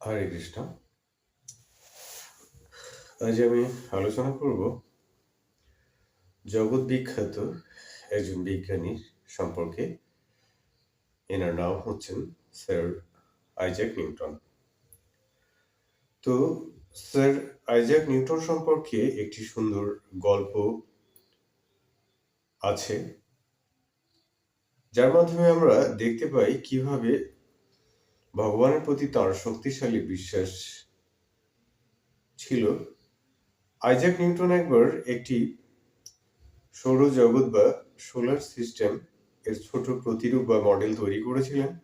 হরে কৃষ্ণ। আজ আমি আলোচনা করব জগৎ বিখ্যাত একজন বিজ্ঞানীর সম্পর্কে। এনার নাম হচ্ছেন স্যার আইজ্যাক নিউটন। তো স্যার আইজ্যাক নিউটন সম্পর্কে একটি সুন্দর গল্প আছে, যার মাধ্যমে আমরা দেখতে পাই কীভাবে ভগবানের প্রতি তার শক্তিশালী বিশ্বাস ছিল। আইজাক নিউটন একবার একটি সৌরজগৎ বা সোলার সিস্টেম এর ছোট প্রতিরূপ বা মডেল তৈরি করেছিলেন।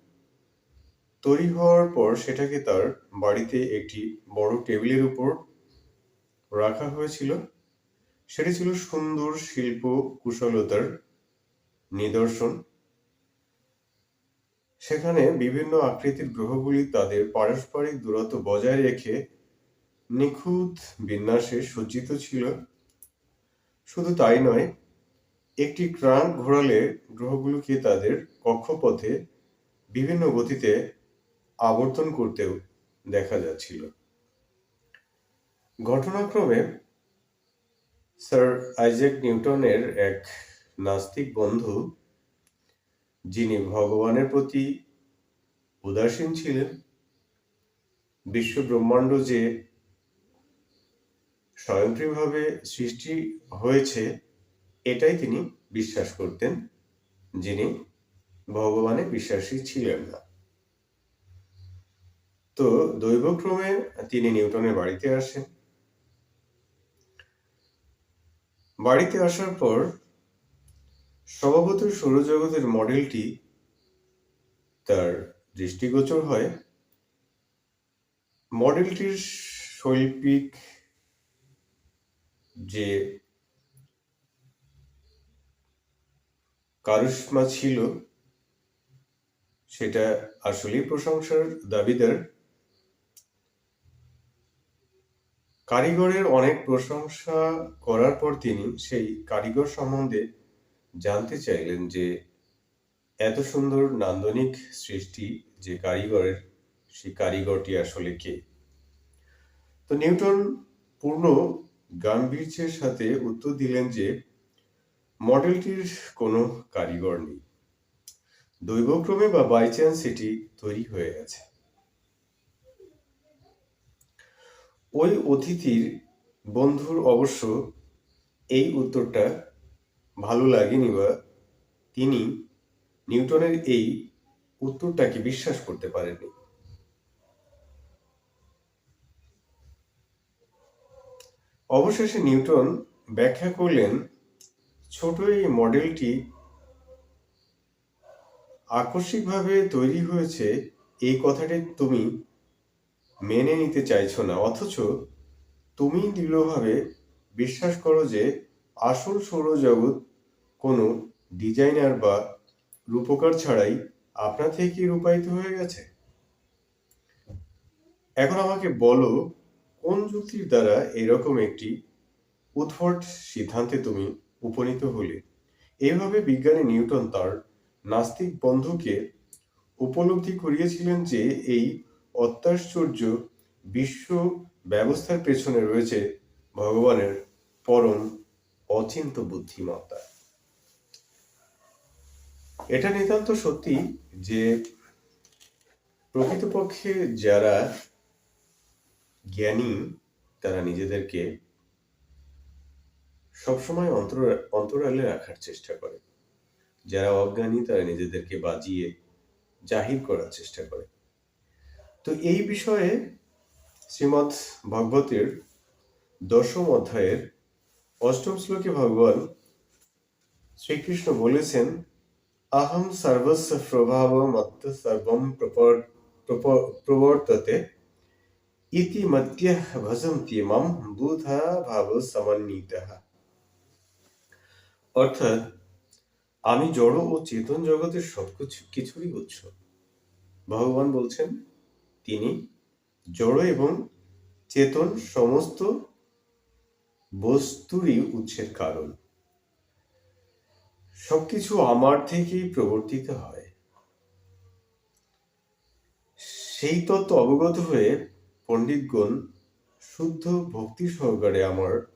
তৈরি হওয়ার পর সেটাকে তার বাড়িতে একটি বড় টেবিলের উপর রাখা হয়েছিল। সেটি ছিল সুন্দর শিল্প কুশলতার নিদর্শন। সেখানে বিভিন্ন আকৃতির গ্রহগুলি তাদের পারস্পরিক দূরত্ব বজায় রেখে নিখুঁত বিন্যাসে সজ্জিত ছিল। শুধু তাই নয়, একটি ক্রাঙ্ক ঘোরালে গ্রহগুলোকে তাদের কক্ষপথে বিভিন্ন গতিতে আবর্তন করতেও দেখা যাচ্ছিল। ঘটনাক্রমে স্যার আইজ্যাক নিউটনের এক নাস্তিক বন্ধু যিনি ভগবানের প্রতি উদাসীন ছিলেন বিশ্ব ব্রহ্মাণ্ড যে স্বয়ংক্রিয়ভাবে সৃষ্টি হয়েছে, এটাই তিনি বিশ্বাস করতেন, যিনি ভগবানে বিশ্বাসী ছিলেন না। তো দৈবক্রমে তিনি নিউটনের বাড়িতে আসেন। বাড়িতে আসার পর স্বভাবতই সৌরজগতের মডেলটি তার দৃষ্টিগোচর হয়। মডেলটির শৈল্পিক যে কারিশমা ছিল, সেটা আসলেই প্রশংসার দাবিদার। কারিগরের অনেক প্রশংসা করার পর তিনি সেই কারিগর সম্বন্ধে জানতে চাইলেন যে এত সুন্দর নান্দনিক সৃষ্টি যে কারিগরের, সেই কারিগরটি আসলে কে? তো নিউটন পূর্ণ গাম্ভীর্যের সাথে উত্তর দিলেন যে মডেলটির কোনো কারিগর নেই। দৈবক্রমে বা বাই চান্স এটি তৈরি হয়ে গেছে। ওই অতিথির বন্ধুর অবশ্য এই উত্তরটা ভালো লাগেনি বা তিনি নিউটনের এই উত্তরটাকে বিশ্বাস করতে পারেননি? অবশেষে নিউটন ব্যাখ্যা করলেন, ছোট এই মডেলটি আকস্মিকভাবে তৈরি হয়েছে, এই কথাটি তুমি মেনে নিতে চাইছো না, অথচ তুমি দৃঢ়ভাবে বিশ্বাস করো যে আসল সৌরজগৎ কোনো ডিজাইনার বা রূপকার ছাড়াই আপনা থেকেই রূপায়িত হয়ে গেছে? এখন আমাকে বলো, কোন যুক্তির দ্বারা এরকম একটি উদ্ভট সিদ্ধান্তে তুমি উপনীত হলে? এইভাবে বিজ্ঞানী নিউটন তার নাস্তিক বন্ধুকে উপলব্ধি করিয়েছিলেন যে এই অত্যাশ্চর্য বিশ্ব ব্যবস্থার পেছনে রয়েছে ভগবানের পরম অচিন্ত বুদ্ধিমত্তা। এটা নিতান্ত সত্যি যে প্রকৃতপক্ষে যারা জ্ঞানী, তারা নিজেদেরকে সবসময় অন্তর, অন্তরালে রাখার চেষ্টা করে। যারা অজ্ঞানী, তারা নিজেদেরকে বাজিয়ে জাহির করার চেষ্টা করে। তো এই বিষয়ে শ্রীমৎ ভগবতের দশম অধ্যায়ের অষ্টম শ্লোকে ভগবান শ্রীকৃষ্ণ বলেছেন, আহম সর্বস্ব প্রভাব মত্ত সর্বম প্রবর্ততে ইতি মধ্য ভজন্তি মম বুধা ভাব সমন্বিত। অর্থাৎ, আমি জড় ও চেতন জগতের সবকিছু কিছুরই উৎস। ভগবান বলছেন, তিনি জড় এবং চেতন সমস্ত বস্তুরই উৎসের কারণ। সবকিছু আমার থেকেই প্রবর্তিত হয়। সেই তত্ত্ব অবগত হয়ে পণ্ডিতগণ শুদ্ধ ভক্তি সহকারে আমার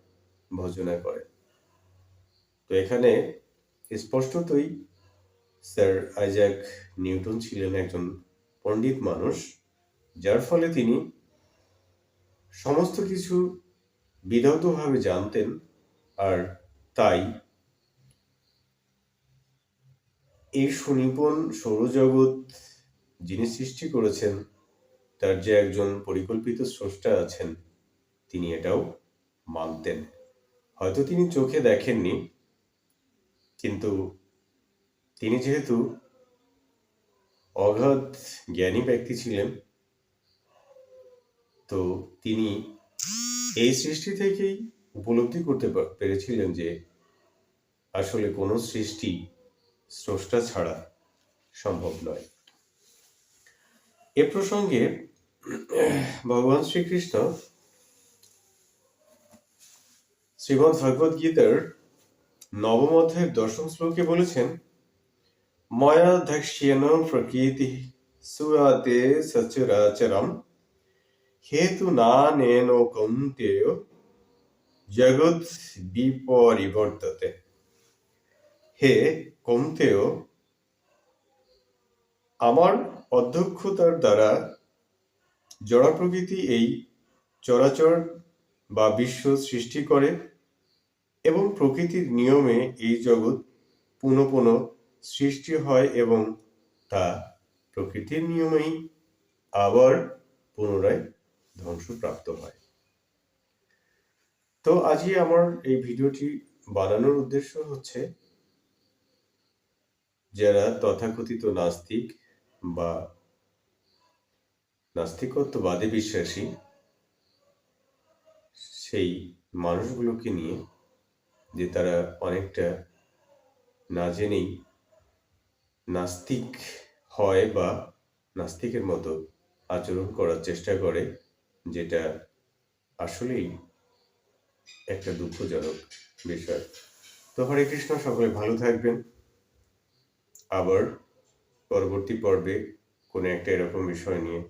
ভজনা করে তো এখানে স্পষ্টতই স্যার আইজ্যাক নিউটন ছিলেন একজন পণ্ডিত মানুষ, যার ফলে তিনি সমস্ত কিছু বিধৌতভাবে জানতেন আর তাই এই সুনিপুণ সৌরজগৎ যিনি সৃষ্টি করেছেন, তার যে একজন পরিকল্পিত স্রষ্টা আছেন, তিনি এটাও মানতেন। হয়তো তিনি চোখে দেখেননি, কিন্তু তিনি যেহেতু অগাধ জ্ঞানী ব্যক্তি ছিলেন, তো তিনি এই সৃষ্টি থেকেই উপলব্ধি করতে পেরেছিলেন যে আসলে কোনো সৃষ্টি স্রষ্টা ছাড়া সম্ভব নয়। এ প্রসঙ্গে ভগবান শ্রীকৃষ্ণ শ্রীমৎ ভগবদ গীতার নবম অধ্যায়ের দশম শ্লোকে বলেছেন ময়া ধ্যাক্ষ্যেন প্রকৃতি সুয়াতে সচরাচরম হেতু নানেন কৌন্তেয় জগৎ বিপরিবর্ততে হে কৌন্তেয় আমার অধ্যক্ষতার দ্বারা জড়া প্রকৃতি এই চরাচর বা বিশ্ব সৃষ্টি করে এবং প্রকৃতির নিয়মে এই জগৎ পুনঃ পুনঃ সৃষ্টি হয় এবং তা প্রকৃতির নিয়মেই আবার পুনরায় ধ্বংসপ্রাপ্ত হয়। তো আজই আমার এই ভিডিওটি বানানোর উদ্দেশ্য হচ্ছে যারা তথাকথিত নাস্তিক বা নাস্তিকত্ববাদে বিশ্বাসী, সেই মানুষগুলোকে নিয়ে যে তারা অনেকটা না জেনেই নাস্তিক হয় বা নাস্তিকের মতো আচরণ করার চেষ্টা করে যেটা আসলেই একটা দুঃখজনক বিষয়। তো হরে কৃষ্ণ, সকলে ভালো থাকবেন। আবার পরবর্তী পর্বে কোনো একটা এরকম বিষয় নিয়ে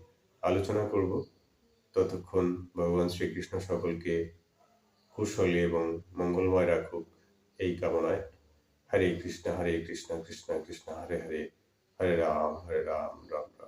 আলোচনা করব। ততক্ষণ ভগবান শ্রীকৃষ্ণ সকলকে কুশলে এবং মঙ্গলময় রাখুক এই কামনায়। হরে কৃষ্ণ হরে কৃষ্ণ কৃষ্ণ কৃষ্ণ, হরে হরে হরে রাম হরে রাম রাম